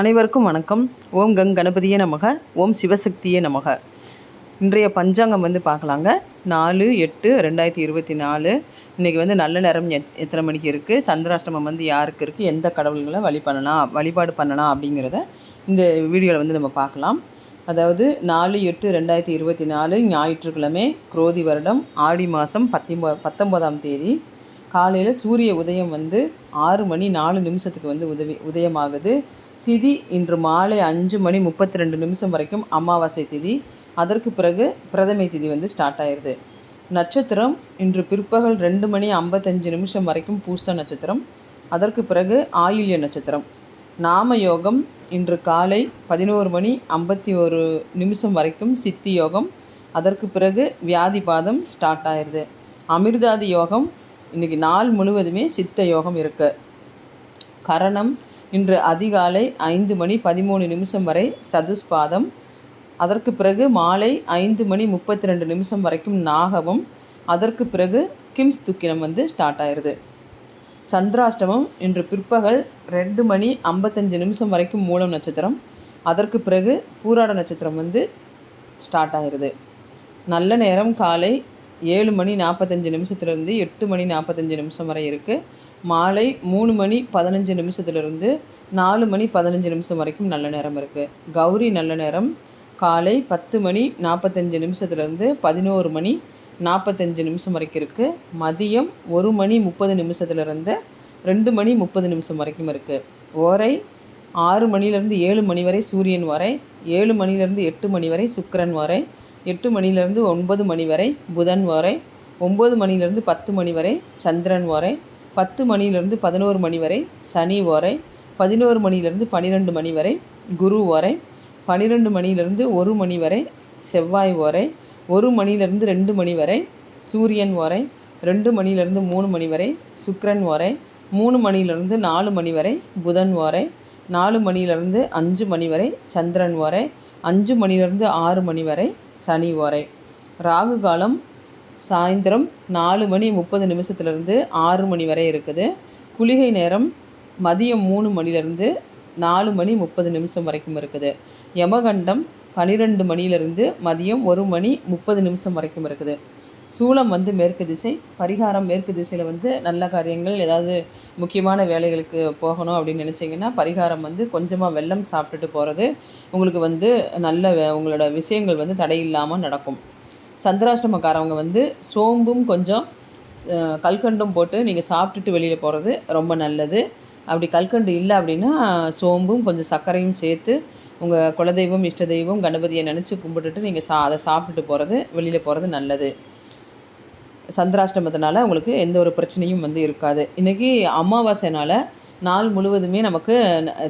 அனைவருக்கும் வணக்கம். ஓம் கங் கணபதியே நமக ஓம் சிவசக்தியே நமக. இன்றைய பஞ்சாங்கம் வந்து பார்க்கலாங்க. நாலு எட்டு ரெண்டாயிரத்தி இருபத்தி நாலு. இன்றைக்கி வந்து நல்ல நேரம் எத் எத்தனை மணிக்கு இருக்குது சந்திராஷ்டமம் வந்து யாருக்கு இருக்குது எந்த கடவுள்களை வழி பண்ணலாம் வழிபாடு பண்ணலாம் அப்படிங்கிறத இந்த வீடியோவில் வந்து நம்ம பார்க்கலாம். அதாவது நாலு எட்டு ரெண்டாயிரத்தி இருபத்தி நாலு ஞாயிற்றுக்கிழமை குரோதி வருடம் ஆடி மாதம் பத்தொம்போ பத்தொம்போதாம் தேதி. காலையில் சூரிய உதயம் வந்து ஆறு மணி நாலு நிமிஷத்துக்கு வந்து உதவி உதயமாகுது. திதி இன்று மாலை அஞ்சு மணி முப்பத்தி ரெண்டு நிமிஷம் வரைக்கும் அமாவாசை திதி. அதற்கு பிறகு பிரதமை திதி வந்து ஸ்டார்ட் ஆயிடுது நட்சத்திரம் இன்று பிற்பகல் ரெண்டு மணி ஐம்பத்தஞ்சு நிமிஷம் வரைக்கும் பூச நட்சத்திரம். அதற்கு பிறகு ஆயுள்ய நட்சத்திரம். நாம யோகம் இன்று காலை பதினோரு மணி ஐம்பத்தி ஒரு நிமிஷம் வரைக்கும் சித்தி யோகம். அதற்கு பிறகு வியாதி பாதம் ஸ்டார்ட் ஆயிடுது அமிர்தாதி யோகம். இன்றைக்கி நாள் முழுவதுமே சித்த யோகம் இருக்குது கரணம் இன்று அதிகாலை ஐந்து மணி பதிமூணு நிமிஷம் வரை சதுஸ்பாதம் அதற்கு பிறகு மாலை ஐந்து மணி முப்பத்தி ரெண்டு நிமிஷம் வரைக்கும் நாகவம் அதற்கு பிறகு கிம்ஸ் துக்கினம் வந்து ஸ்டார்ட் ஆயிடுது சந்திராஷ்டமம் இன்று பிற்பகல் ரெண்டு மணி ஐம்பத்தஞ்சு நிமிஷம் வரைக்கும் மூலம் நட்சத்திரம் அதற்கு பிறகு பூராட நட்சத்திரம் வந்து ஸ்டார்ட் ஆயிடுது நல்ல நேரம் காலை ஏழு மணி நாற்பத்தஞ்சு நிமிஷத்துலேருந்து எட்டு மணி நாற்பத்தஞ்சு நிமிஷம் வரை இருக்குது மாலை மூணு மணி பதினஞ்சு நிமிஷத்துலேருந்து நாலு மணி பதினஞ்சு நிமிஷம் வரைக்கும் நல்ல நேரம் இருக்குது கௌரி நல்ல நேரம். காலை பத்து மணி நாற்பத்தஞ்சு நிமிஷத்துலேருந்து பதினோரு மணி நாற்பத்தஞ்சு நிமிஷம் வரைக்கும் இருக்குது மதியம் ஒரு மணி முப்பது நிமிஷத்துலேருந்து ரெண்டு மணி முப்பது நிமிஷம் வரைக்கும் இருக்குது ஓரை ஆறு மணிலேருந்து ஏழு மணி வரை சூரியன் வரை ஏழு மணிலேருந்து எட்டு மணி வரை சுக்கரன் வரை எட்டு மணிலேருந்து ஒன்பது மணி வரை புதன் வரை ஒம்பது மணிலேருந்து பத்து மணி வரை சந்திரன் வரை பத்து மணியிலிருந்து பதினோரு மணி வரை சனி ஓரை பதினோரு மணியிலிருந்து பன்னிரெண்டு மணி வரை குரு ஓரை பன்னிரெண்டு மணியிலிருந்து ஒரு மணி வரை செவ்வாய் ஓரை ஒரு மணியிலிருந்து ரெண்டு மணி வரை சூரியன் ஓரை ரெண்டு மணியிலிருந்து மூணு மணி வரை சுக்ரன் ஓரை மூணு மணியிலிருந்து நாலு மணி வரை புதன் ஓரை நாலு மணியிலிருந்து அஞ்சு மணி வரை சந்திரன் ஓரை அஞ்சு மணிலேருந்து ஆறு மணி வரை சனி ஓரை. ராகு காலம் சாயந்தரம் நாலு மணி முப்பது நிமிஷத்துலேருந்து ஆறு மணி வரை இருக்குது. குளிகை நேரம் மதியம் மூணு மணிலேருந்து நாலு மணி முப்பது நிமிஷம் வரைக்கும் இருக்குது. யமகண்டம் பனிரெண்டு மணிலிருந்து மதியம் ஒரு மணி முப்பது நிமிஷம் வரைக்கும் இருக்குது. சூளம் வந்து மேற்கு திசை பரிகாரம் மேற்கு திசையில் வந்து நல்ல காரியங்கள் ஏதாவது முக்கியமான வேலைகளுக்கு போகணும் அப்படின்னு நினச்சிங்கன்னா பரிகாரம் வந்து கொஞ்சமாக வெள்ளம் சாப்பிட்டுட்டு போகிறது உங்களுக்கு வந்து நல்ல உங்களோட விஷயங்கள் வந்து தடையில்லாமல் நடக்கும். சந்திராஷ்டமக்காரவங்க வந்து சோம்பும் கொஞ்சம் கல்கண்டும் போட்டு நீங்கள் சாப்பிட்டுட்டு வெளியில் போகிறது ரொம்ப நல்லது. அப்படி கல்கண்டு இல்லை அப்படின்னா சோம்பும் கொஞ்சம் சர்க்கரையும் சேர்த்து உங்கள் குலதெய்வம் இஷ்ட தெய்வம் கணபதியை நினச்சி கும்பிட்டுட்டு நீங்கள் சா அதை சாப்பிட்டுட்டு போகிறது வெளியில் போகிறது நல்லது. சந்திராஷ்டமத்தினால உங்களுக்கு எந்த ஒரு பிரச்சனையும் வந்து இருக்காது. இன்றைக்கி அமாவாசைனால் நாள் முழுவதுமே நமக்கு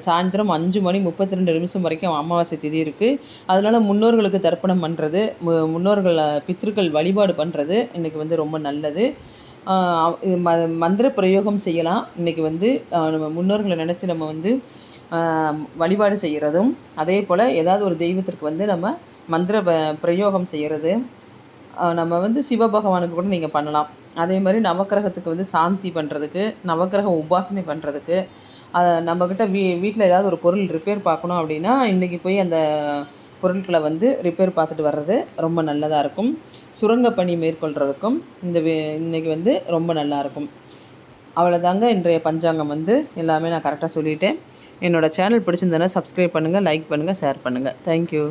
சாயந்தரம் அஞ்சு மணி முப்பத்தி ரெண்டு நிமிஷம் வரைக்கும் அமாவாசை திதி இருக்குது அதனால் முன்னோர்களுக்கு தர்ப்பணம் பண்ணுறது மு முன்னோர்கள் பித்திருக்கள் வழிபாடு பண்ணுறது இன்றைக்கி வந்து ரொம்ப நல்லது. ம மந்திர பிரயோகம் செய்யலாம். இன்றைக்கி வந்து நம்ம முன்னோர்களை நினச்சி நம்ம வந்து வழிபாடு செய்கிறதும் அதே போல் ஏதாவது ஒரு தெய்வத்திற்கு வந்து நம்ம மந்திர பிரயோகம் செய்கிறது நம்ம வந்து சிவபகவானுக்கு கூட நீங்கள் பண்ணலாம். அதே மாதிரி நவக்கிரகத்துக்கு வந்து சாந்தி பண்ணுறதுக்கு நவக்கிரகம் உபாசனை பண்ணுறதுக்கு அதை நம்மக்கிட்ட வீ வீட்டில் ஏதாவது ஒரு பொருள் ரிப்பேர் பார்க்கணும் அப்படின்னா இன்றைக்கி போய் அந்த பொருட்களை வந்து ரிப்பேர் பார்த்துட்டு வர்றது ரொம்ப நல்லதாக இருக்கும். சுரங்கப்பணி பணி மேற்கொள்கிறதுக்கும் இந்த இன்றைக்கி வந்து ரொம்ப நல்லாயிருக்கும் அவ்வளோதாங்க இன்றைய பஞ்சாங்கம் வந்து எல்லாமே நான் கரெக்டாக சொல்லிட்டேன். என்னோடய சேனல் பிடிச்சிருந்தேன்னா சப்ஸ்கிரைப் பண்ணுங்கள் லைக் பண்ணுங்கள் ஷேர் பண்ணுங்கள் தேங்க்யூ